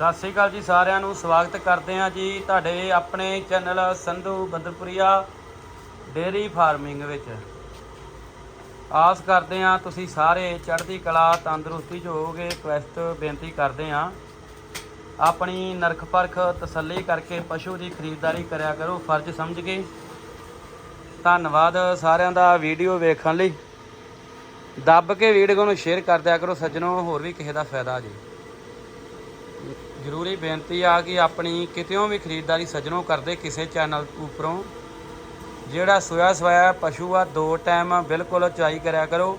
ਸਤਿ ਸ੍ਰੀ ਅਕਾਲ ਜੀ ਸਾਰਿਆਂ ਨੂੰ, ਸਵਾਗਤ ਕਰਦੇ ਹਾਂ ਜੀ ਤੁਹਾਡੇ ਆਪਣੇ channel Sandhu Bandarpuria dairy farming ਵਿੱਚ। ਆਸ ਕਰਦੇ ਹਾਂ ਤੁਸੀਂ ਸਾਰੇ ਚੜ੍ਹਦੀ ਕਲਾ, ਤੰਦਰੁਸਤੀ 'ਚ ਹੋਵੋਗੇ ਰਿਕਵੈਸਟ ਬੇਨਤੀ ਕਰਦੇ ਹਾਂ। ਆਪਣੀ ਨਰਖ ਪਰਖ ਤਸੱਲੀ ਕਰਕੇ ਪਸ਼ੂ ਦੀ ਖਰੀਦਦਾਰੀ ਕਰਿਆ ਕਰੋ, ਫਰਜ਼ ਸਮਝ ਕੇ। ਧੰਨਵਾਦ ਸਾਰਿਆਂ ਦਾ ਵੀਡੀਓ ਵੇਖਣ ਲਈ। ਦੱਬ ਕੇ ਵੀਡੀਓ ਨੂੰ ਸ਼ੇਅਰ ਕਰ ਦਿਆ ਕਰੋ, ਸੱਜਣੋ, ਹੋਰ ਵੀ ਕਿਸੇ ਦਾ ਫਾਇਦਾ ਜੀ। ਜ਼ਰੂਰੀ ਬੇਨਤੀ ਆ ਕਿ ਆਪਣੀ ਕਿਤੇੋਂ ਵੀ ਖਰੀਦਦਾਰੀ ਸੱਜਣੋਂ ਕਰਦੇ ਕਿਸੇ ਚੈਨਲ ਉੱਪਰੋਂ। ਜਿਹੜਾ ਸੋਇਆ ਸਵਾਇਆ ਪਸ਼ੂ ਆ, ਦੋ ਟਾਈਮ ਬਿਲਕੁਲ ਚਵਾਈ ਕਰਿਆ ਕਰੋ।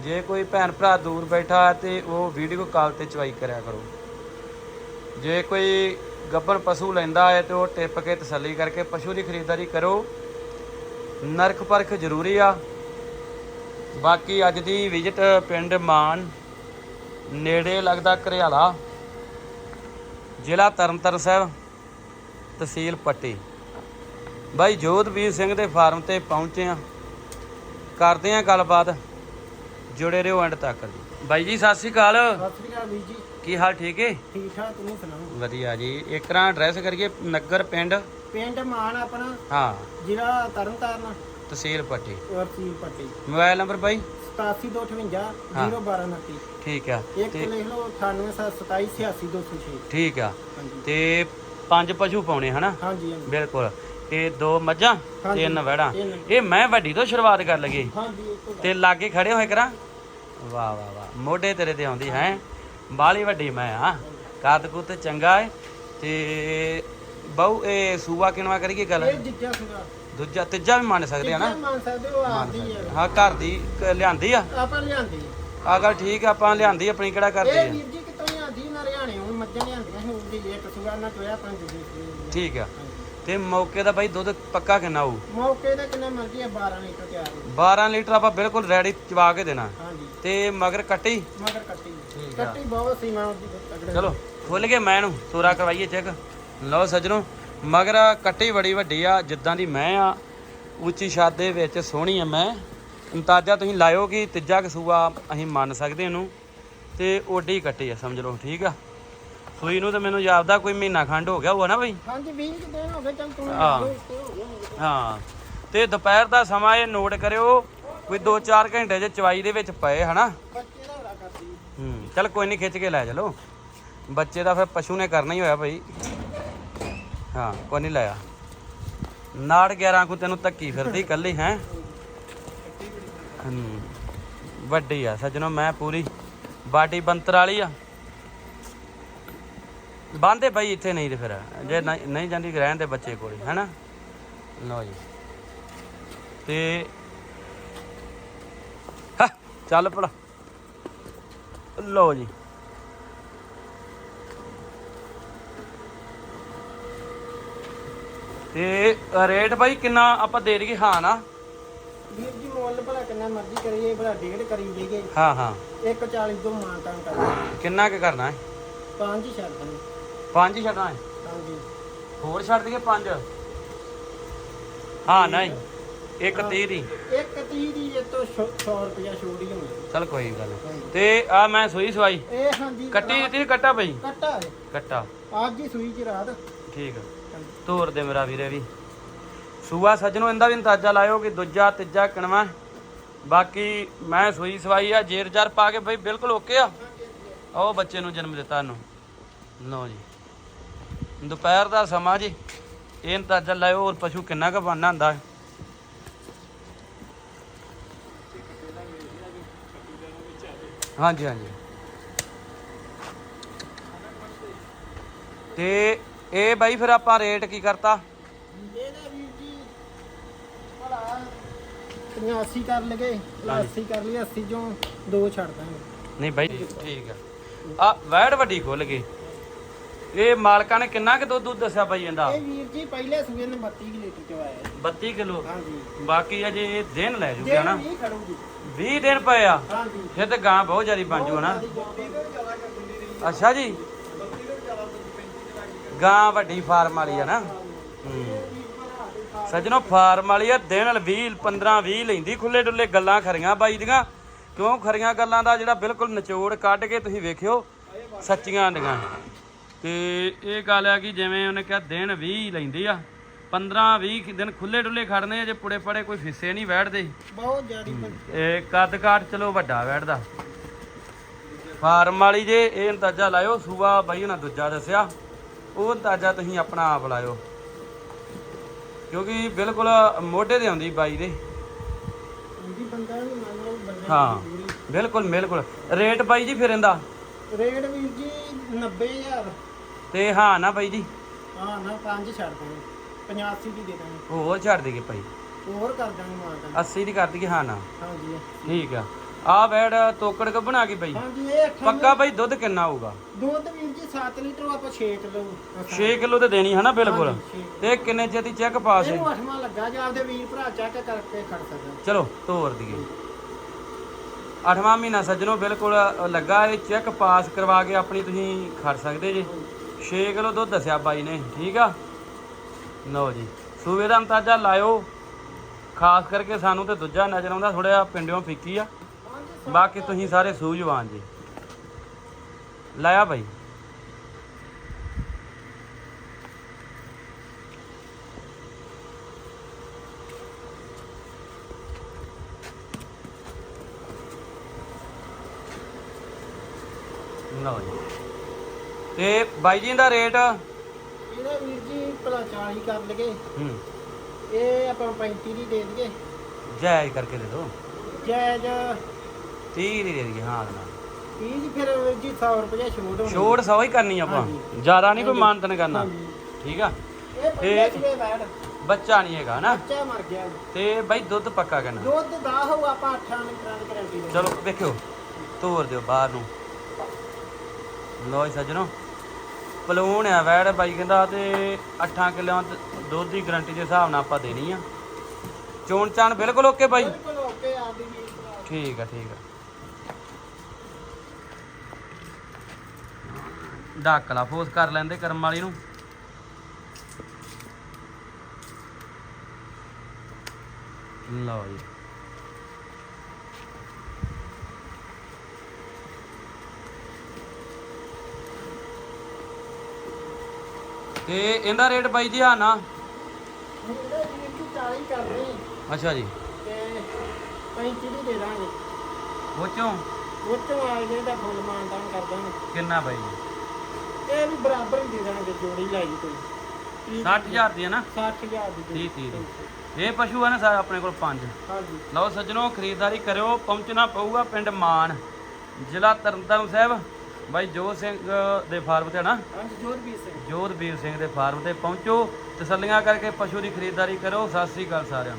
ਜੇ ਕੋਈ ਭੈਣ ਭਰਾ ਦੂਰ ਬੈਠਾ ਹੈ ਤੇ ਉਹ ਵੀਡੀਓ ਕਾਲ ਤੇ ਚਵਾਈ ਕਰਿਆ ਕਰੋ। ਜੇ ਕੋਈ ਗੱਬਣ ਪਸ਼ੂ ਲੈਂਦਾ ਹੈ ਤੇ ਉਹ ਟਿੱਪ ਕੇ ਤਸੱਲੀ ਕਰਕੇ ਪਸ਼ੂ ਦੀ ਖਰੀਦਦਾਰੀ ਕਰੋ। ਨਰਕ ਪਰਖ ਜ਼ਰੂਰੀ ਆ। ਬਾਕੀ ਅੱਜ ਦੀ ਵਿਜ਼ਿਟ ਪਿੰਡ ਮਾਨ, ਨੇੜੇ ਲੱਗਦਾ ਘਰਿਆਲਾ। ਜ਼ਿਲ੍ਹਾ ਤਰਨਤਾਰਨ ਸਾਹਿਬ ਤਹਿਸੀਲ ਪੱਟੀ। ਬਾਈ ਜੋਧਵੀਰ ਸਿੰਘ ਦੇ ਫਾਰਮ ਤੇ ਪਹੁੰਚੇ ਆ ਕਰਦੇ ਆ ਗੱਲਬਾਤ। ਜੁੜੇ ਰਹੋ ਐਂਡ ਤੱਕ ਜੀ। ਬਾਈ ਜੀ ਸਤਿ ਸ਼੍ਰੀ ਅਕਾਲ। ਸਤਿ ਸ੍ਰੀ ਅਕਾਲ ਵੀਰ ਜੀ। ਕੀ ਹਾਲ ਠੀਕ ਏ? ਠੀਕ ਠਾਕ ਤੁਸੀਂ ਸੁਣਾਓ? ਵਧੀਆ ਜੀ। ਇੱਕ ਤਰ੍ਹਾਂ ਐਡਰੈਸ ਕਰੀਏ ਨਗਰ ਪਿੰਡ। ਪਿੰਡ ਮਾਨ ਆਪਣਾ ਹਾਂ। ਜ਼ਿਲ੍ਹਾ ਤਰਨਤਾਰਨ ਤਹਿਸੀਲ ਪੱਟੀ। ਵਰਤੀ ਪੱਟੀ। ਮੋਬਾਈਲ ਨੰਬਰ ਬਾਈ? 8758 01229 ਠੀਕ ਆ। ਇੱਕ ਤੇ तो ਲਿਖ ਲਓ 9827288206 ਠੀਕ ਆ। ਹਾਂਜੀ। ਤੇ ਪੰਜ ਪਸ਼ੂ ਪਾਉਣੇ ਹਨਾ? ਹਾਂਜੀ ਹਾਂਜੀ। ਬਿਲਕੁਲ। ਤੇ ਦੋ ਮੱਝਾਂ ਹਾਂਜੀ। ਤਿੰਨ ਵੜਾਂ ਤਿੰਨ। ਇਹ ਮੈਂ ਵੱਡੀ ਤੋਂ ਸ਼ੁਰੂਆਤ ਕਰ ਹਾਂਜੀ ਇੱਕ ਤੇ ਲਾਗੇ ਖੜੇ ਹੋਏ ਕਰਾਂ ਵਾਹ ਵਾਹ ਵਾਹ। ਮੋਢੇ ਤੇਰੇ ਤੇ ਆਉਂਦੀ ਹੈ। ਬਾਲੀ ਵੱਡੀ ਮੈਂ ਆ। ਕੱਦ ਕੁੱਤ ਚੰਗਾ ਹੈ ਤੇ ਬਹੁ ਇਹ ਸੂਆ ਕਿਨਵਾ ਕਰੀਏ ਗੱਲ? ਇਹ ਜਿੱਜਾ ਸੀਗਾ। ਦੂਜਾ ਤੀਜਾ ਵੀ ਮੰਨ ਸਕਦੇ ਆ ਨਾ? ਮੰਨ ਸਕਦੇ ਹੋ ਆਪਦੀ ਹੈ ਹਾਂ ਘਰ ਦੀ ਕ- ਲਿਆਂਦੀ ਆ? ਆਪਾਂ ਲਿਆਂਦੀ। ਆ ਗੱਲ ਠੀਕ ਆ ਆਪਾਂ ਲਿਆਂਦੀ ਆਪਣੀ ਕਿਹੜਾ ਕਰਦੀ ਇਹ ਆ? ਵੀਰ ਜੀ ਕਿਤੋਂ ਲਿਆਂਦੀ ਨਾ ਹਰਿਆਣੇ ਹੁਣ ਮੱਝਾਂ ਲਿਆਂਦੀਆਂ ਸੀ ਉਹਦੀ ਇੱਕ ਸੁਗਾ ਨਾ ਚੋਇਆ ਪੰਜ ਦੀ। ਠੀਕ ਆ। ਤੇ ਮੌਕੇ ਦਾ ਬਾਈ ਦੁੱਧ ਪੱਕਾ ਕਿੰਨਾ ਹੋਊ? ਮੌਕੇ ਤੇ ਕਿੰਨਾ ਮਰਜ਼ੀ ਹੈ 12 ਲੀਟਰ ਤਿਆਰ ਹੈ 12 ਲੀਟਰ ਆਪਾਂ ਬਿਲਕੁਲ ਰੈਡੀ ਚਵਾ ਕੇ ਦੇਣਾ। ਹਾਂਜੀ। ਤੇ ਮਗਰ ਕੱਟੀ? ਮਗਰ ਕੱਟੀ। ਠੀਕ ਆ। ਕੱਟੀ ਬਹੁਤ ਸੀ ਮੈਂ ਉਹਦੀ ਤਗੜੇ ਚਲੋ ਖੁੱਲ ਕੇ ਮੈਂ ਨੂੰ ਤੋਰਾ ਕਰਵਾਈਏ ਚੈੱਕ। ਲਓ ਸੱਜਣੋ ਮਗਰ ਕੱਟੀ ਬੜੀ ਵੱਡੀ ਆ ਜਿੱਦਾਂ ਦੀ ਮੈਂ ਆ ਉੱਚੀ ਛੱਤ ਦੇ ਵਿੱਚ ਸੋਹਣੀ ਆ ਮੈਂ। ਅੰਦਾਜ਼ਾ ਤੁਸੀਂ ਲਾਇਓ ਕਿ ਤੀਜਾ ਕਸੂਆ ਅਸੀਂ ਮੰਨ ਸਕਦੇ ਇਹਨੂੰ। ਤੇ ਓਡੀ ਕੱਟੀ ਆ ਸਮਝ ਲਓ ਠੀਕ ਆ? ਸੂਈ ਨੂੰ ਤਾਂ ਮੈਨੂੰ ਜਾਪਦਾ ਕੋਈ ਮਹੀਨਾ ਖੰਡ ਹੋ ਗਿਆ ਹੋਊਗਾ ਨਾ ਬਈ? ਹਾਂਜੀ 20 ਕੁ ਦਿਨ ਹੋ ਗਏ ਚੱਲ ਤੂੰ ਹਾਂ। ਤੇ ਦੁਪਹਿਰ ਦਾ ਸਮਾਂ ਇਹ ਨੋਟ ਕਰਿਓ ਕੋਈ 2-4 ਘੰਟੇ ਜੇ ਚਵਾਈ ਦੇ ਵਿੱਚ ਪਏ ਹਨਾ? ਬੱਚੇ ਦਾ ਬੜਾ ਕਰਦੀ। ਹੂੰ ਚਲ ਕੋਈ ਨਹੀਂ ਖਿੱਚ ਕੇ ਲੈ ਚਲੋ। ਬੱਚੇ ਦਾ ਫਿਰ ਪਸ਼ੂ ਨੇ ਕਰਨਾ ਹੀ ਹੋਇਆ ਭਾਈ ਹਾਂ, ਕੋਈ ਨਹੀਂ ਲਾਇਆ। ਨਾੜ 11 ਕੋ ਤੈਨੂੰ ਧੱਕੀ ਫਿਰਦੀ ਕੱਲੀ, ਹੈ? ਵੱਡੀ ਆ ਸੱਜਣੋ, ਮੈਂ ਪੂਰੀ ਬਾਡੀ ਬੰਤਰ ਵਾਲੀ ਆ। ਬੰਦੇ ਭਾਈ ਇੱਥੇ ਨਹੀਂ ਤੇ ਫਿਰ, ਜੇ ਨਹੀਂ ਜਾਂਦੀ ਰਹਿਣ ਦੇ ਬੱਚੇ ਕੋਲ, ਹੈਨਾ? ਲਓ ਜੀ। ਤੇ ਚੱਲ ਭਲਾ। ਲਓ ਜੀ। ਤੇ ਰੇਟ ਬਾਈ ਕਿੰਨਾ ਆਪਾਂ ਦੇ ਦਈਏ? ਹਾਂ ਨਾ? ਵੀਰ ਜੀ ਮੁੱਲ ਭਲਾ ਕਿੰਨਾ ਮਰਜ਼ੀ ਕਰੀਏ ਭਲਾ ਡੇਢ ਕਰੀ ਦੇਗੇ ਹਾਂ ਹਾਂ। 140 ਤੋਂ ਮਾਨਤਾਨ ਕਰਦੇ ਕਿੰਨਾ ਕੁ ਕਰਨਾ ਹੈ? ਪੰਜ ਹੀ ਛੱਡ ਪੰਜ ਹੀ ਛੱਡਣਾ ਹੈ? ਹਾਂਜੀ। ਹੋਰ ਛੱਡ ਦਈਏ ਪੰਜ? ਹਾਂ ਨਹੀਂ। ਇੱਕ ਤੀਹ ਦੀ। ਇੱਕ 30 ਦੀ ਇਹ ਤੋਂ 100 ਰੁਪਇਆ ਛੋੜ ਹੀ। ਹੋਣੀ ਚਲ ਕੋਈ ਗੱਲ। ਤੇ ਆ ਮੈਂ ਸੂਈ ਸਵਾਈ। ਇਹ ਹਾਂਜੀ ਕੱਟੀ ਦਿੱਤੀ ਕੱਟਾ ਬਈ? ਕੱਟਾ ਹੈ। ਕੱਟਾ। ਅੱਜ ਹੀ ਸੂਈ ਚ ਰਾਤ। ਠੀਕ ਆ। ਤੋਰ ਦੇ ਮੇਰਾ ਵੀਰੇ ਵੀ। ਸੂਆ ਸੱਜਣੋ, ਇਹਦਾ ਵੀ ਅੰਦਾਜ਼ਾ ਲਾਇਓ ਕਿ ਦੂਜਾ, ਤੀਜਾ ਕਣਵਾ ਬਾਕੀ ਮੈਂ ਸੂਈ ਸਵਾਈ ਆ, ਜੇਰ ਜਰ ਪਾ ਕੇ ਬਈ ਬਿਲਕੁਲ ਓਕੇ ਆ। ਉਹ ਬੱਚੇ ਨੂੰ ਜਨਮ ਦਿੱਤਾ ਇਹਨੂੰ। ਲਓ ਜੀ। ਦੁਪਹਿਰ ਦਾ ਸਮਾਂ ਜੀ। ਇਹ ਅੰਦਾਜ਼ਾ ਲਾਇਓ, ਹੋਰ ਪਸ਼ੂ ਕਿੰਨਾ ਕੁ ਬਣਨਾ ਹੁੰਦਾ ਹੈ। ਹਾਂਜੀ ਹਾਂਜੀ। ਤੇ ਇਹ ਬਾਈ ਫਿਰ ਆਪਾਂ ਰੇਟ ਕੀ ਕਰਤਾ? ਇਹਦਾ ਵੀਰ ਜੀ ਭਲਾ 85 ਕਰ ਲਗੇ 80 ਕਰ ਲਈ 80 ਚੋਂ ਦੋ ਛੱਡ ਦਾਂਗੇ। ਨਹੀਂ ਬਾਈ ਠੀਕ ਆ। ਆ ਵੈੜ ਵੱਡੀ ਖੁੱਲ ਗਈ। ਇਹ ਮਾਲਕਾਂ ਨੇ ਕਿੰਨਾ ਕੁ ਦੁੱਧ ਦੁੱਧ ਦੱਸਿਆ ਬਾਈ ਇਹਦਾ? ਇਹ ਵੀਰ ਜੀ ਪਹਿਲੇ ਸੂਏ ਨੇ 32 ਲੀਟਰ ਚ ਆਇਆ 32 ਕਿਲੋ? ਹਾਂਜੀ। ਬਾਕੀ ਅਜੇ ਇਹ ਦਿਨ ਲੈ ਜੂਗਾ ਨਾ ਨਹੀਂ ਖੜੂਗੀ। 20 ਦਿਨ ਪਏ ਆ। ਹਾਂਜੀ। ਫਿਰ ਤੇ ਗਾਂ ਬਹੁਤ ਜ਼ਿਆਦਾ ਬਣ ਜੂ ਨਾ ਅੱਛਾ ਜੀ। ਗਾਂ ਵੱਡੀ ਫਾਰਮ ਵਾਲੀ ਆ ਨਾ। ਸੱਜਣੋ ਫਾਰਮ ਵਾਲੀ ਆ ਦਿਨ 20 15 20 ਲੈਂਦੀ ਖੁੱਲੇ ਡੁੱਲੇ ਗੱਲਾਂ ਖਰੀਆਂ ਬਾਈ ਦੀਆਂ। ਕਿਉਂ ਖਰੀਆਂ ਗੱਲਾਂ ਦਾ ਜਿਹੜਾ ਬਿਲਕੁਲ ਨਿਚੋੜ ਕੱਢ ਕੇ ਤੁਸੀਂ ਵੇਖਿਓ ਸੱਚੀਆਂ ਦੀਆਂ ਤੇ ਇਹ ਗੱਲ ਆ ਕਿ ਜਿਵੇਂ ਉਹਨੇ ਕਿਹਾ ਦਿਨ 20 ਲੈਂਦੀ ਆ 15 20 ਦਿਨ ਖੁੱਲੇ ਡੁੱਲੇ ਖੜਨੇ ਆ ਜੇ ਪੁੜੇ ਪੜੇ ਕੋਈ ਫਿੱਸੇ ਨਹੀਂ ਬੈਠਦੇ। ਬਹੁਤ ਜ਼ਿਆਦੀ ਬੰਦੀ ਇਹ ਕੱਦ ਕਾਠ ਚਲੋ ਵੱਡਾ ਬੈਠਦਾ। ਫਾਰਮ ਵਾਲੀ ਜੇ ਇਹ ਅੰਦਾਜ਼ਾ ਲਾਇਓ ਸੂਆ ਬਾਈ ਉਹਨਾਂ ਦੂਜਾ ਦੱਸਿਆ। ਉਹ ਅੰਦਾਜ਼ਾ ਤੁਸੀਂ ਆਪਣਾ ਆਪ ਲਾਇਓ। ਕਿਉਂਕਿ ਬਿਲਕੁਲ ਮੋਢੇ ਤੇ ਆਉਂਦੀ ਬਾਈ ਦੇ। ਹਾਂ। ਬਿਲਕੁਲ ਬਿਲਕੁਲ। ਰੇਟ ਬਾਈ ਜੀ ਫਿਰ ਇਹਦਾ? ਰੇਟ ਵੀਰ ਜੀ 90000 ਤੇ ਹਾਂ ਨਾ ਬਾਈ ਜੀ? ਹਾਂ ਨਾ ਪੰਜ ਛੱਡ ਦਾਂਗੇ 85 ਦੀ ਦੇ ਦਾਂਗੇ ਹੋਰ ਛੱਡ ਦੇਗੇ ਭਾਈ ਹੋਰ ਕਰ ਦਾਂਗੇ ਮਾਰਦਾ 80 ਦੀ ਕਰ ਦਈਏ ਹਾਂ ਨਾ। ਹਾਂਜੀ ਠੀਕ ਆ। ਆ ਬੈੜ ਤੋਕੜ ਕ ਬਣਾ ਕੇ ਬਾਈ? ਹਾਂਜੀ ਇਹ ਪੱਕਾ ਬਾਈ ਦੁੱਧ ਕਿੰਨਾ ਹੋਊਗਾ? ਦੁੱਧ ਵੀਰ ਜੀ 7 ਲੀਟਰ ਆਪਾਂ 6 ਕਿਲੋ 6 ਕਿਲੋ ਤੇ ਦੇਣੀ ਹੈ ਨਾ ਬਿਲਕੁਲ। ਹਾਂਜੀ, ਛੇ। ਤੇ ਕਿੰਨੇ ਚਿਰ ਚੈੱਕ ਪਾਸ ਹੈ? ਇਹਨੂੰ ਅੱਠਵਾਂ ਲੱਗਾ ਜਾਂ ਆਪਦੇ ਵੀਰ ਭਰਾ ਚੈੱਕ ਕਰਕੇ ਖੜ ਸਕਦਾ। ਚਲੋ ਤੋਰ ਦਈਏ। ਅੱਠਵਾਂ ਮਹੀਨਾ ਸੱਜਣੋ ਬਿਲਕੁਲ ਲੱਗਾ ਇਹ ਚੈੱਕ ਪਾਸ ਕਰਵਾ ਕੇ ਆਪਣੀ ਤੁਸੀਂ ਖੜ ਸਕਦੇ ਜੀ। 6 ਕਿਲੋ ਦੁੱਧ ਦੱਸਿਆ ਬਾਈ ਨੇ ਠੀਕ ਆ? ਲਓ ਜੀ ਸੂਬੇ ਦਾ ਅੰਦਾਜ਼ਾ ਲਾਇਓ। ਖਾਸ ਕਰਕੇ ਸਾਨੂੰ ਤੇ ਦੂਜਾ ਨਜ਼ਰ ਆਉਂਦਾ ਥੋੜਾ ਜਿਹਾ ਪਿੰਡੋਂ ਫਿੱਕੀ ਆ। ਬਾਕੀ ਤੁਸੀਂ ਸਾਰੇ ਸੂਝਵਾਨ ਜੀ। ਲਾਇਆ ਲਓ ਜੀ। ਤੇ ਬਾਈ ਜੀ ਦਾ ਰੇਟ? ਇਹਦਾ ਵੀਰ ਜੀ ਭਲਾ 40 ਕਰ ਲਗੇ ਹੂੰ। ਇਹ ਆਪਾਂ 35 ਦੀ ਦੇ ਦਈਏ। ਜਾਇਜ਼ ਕਰਕੇ ਦੇ ਦਿਓ। ਜਾਇਜ਼ 30 ਦੀ ਦੇ ਦਈਏ ਹਾਂ 30 ਜੀ ਫਿਰ ਜੀ 100 ਰੁਪਏ ਛੋਟ ਹੋਣੀ। ਛੋੜ ਸੌ ਹੀ ਕਰਨੀ ਆਪਾਂ। ਹਾਂਜੀ। ਜ਼ਿਆਦਾ ਨਹੀਂ ਕੋਈ ਮਾਨਤਨ ਕਰਨਾ। ਹਾਂਜੀ। ਠੀਕ ਆ? ਇਹ ਬੈਠ। ਬੱਚਾ ਨਹੀਂ ਹੈਗਾ ਨਾ ਬੱਚਾ ਮਰ ਗਿਆ। ਤੇ ਬਾਈ ਦੁੱਧ ਪੱਕਾ ਕਰਨਾ। ਦੁੱਧ ਦਾ ਹੋਊ ਆਪਾਂ 8 ਲੀਟਰਾਂ ਦੀ ਗਾਰੰਟੀ ਦੇ ਚਲੋ ਵੇਖਿਓ। ਤੋਰ ਦਿਓ ਬਾਹਰ ਨੂੰ। ਲੋ ਜੀ ਸੱਜਣੋ। ਪਲੂਣ ਆ ਵੈੜ ਬਾਈ ਕਹਿੰਦਾ ਤੇ 8 ਕਿਲੋਆਂ ਦੁੱਧ ਦੀ ਗਰੰਟੀ ਦੇ ਹਿਸਾਬ ਨਾਲ ਆਪਾਂ ਦੇਣੀ ਆ। ਚੋਣ ਚਾਣ ਬਿਲਕੁਲ ਓਕੇ ਬਾਈ। ਬਿਲਕੁਲ ਓਕੇ ਆਪਦੀ ਭਰਾ ਠੀਕ ਆ ਠੀਕ ਆ। ਡਾਕਲਾ ਫੋਸ ਕਰ ਲੈਂਦੇ ਕਰਮ ਵਾਲੀ ਨੂੰ। ਲਓ ਜੀ। ਤੇ ਇਹਦਾ ਰੇਟ ਬਾਈ ਜੀ ਹਾਂ ਨਾ? ਇਹਦਾ ਵੀਰ ਜੀ 40 ਕਰਦੇ ਅੱਛਾ ਜੀ। ਤੇ 35 ਦੀ ਦੇ ਦਾਂਗੇ। ਉਹ ਚੋਂ? ਉਹ ਤੋਂ ਆ ਜੇ ਦਾ ਫੁੱਲ ਮਾਨਦਾਨ ਕਰ ਦਾਂਗੇ। ਕਿੰਨਾ ਬਾਈ ਜੀ? ਇਹ ਵੀ ਬਰਾਬਰ ਹੀ ਦੇ ਦਾਂਗੇ ਜੋੜੀ ਲਾਈ ਕੋਈ। 60000 ਦੀ ਹੈ ਨਾ? 60000 ਦੀ ਤੀਹ, ਤੀਹ ਦੀ। ਇਹ ਪਸ਼ੂ ਹੈ ਨਾ ਸਾਰੇ ਆਪਣੇ ਕੋਲ ਪੰਜ। ਹਾਂਜੀ। ਲਓ ਸੱਜਣੋ ਖਰੀਦਦਾਰੀ ਕਰਿਓ ਪਹੁੰਚਣਾ ਪਊਗਾ ਪਿੰਡ ਮਾਨ। ਜ਼ਿਲ੍ਹਾ ਤਰਨਤਾਰਨ ਸਾਹਿਬ। ਬਾਈ ਜੋਤ ਸਿੰਘ ਦੇ ਫਾਰਮ ਤੇ ਨਾ? ਹਾਂਜੀ ਸਿੰਘ। ਜੋਧਵੀਰ ਸਿੰਘ ਦੇ ਫਾਰਮ ਤੇ ਪਹੁੰਚੋ। ਤਸੱਲੀਆਂ ਕਰਕੇ ਪਸ਼ੂ ਦੀ ਖਰੀਦਦਾਰੀ ਕਰੋ ਸਤਿ ਸ੍ਰੀ ਅਕਾਲ ਸਾਰਿਆਂ ਨੂੰ।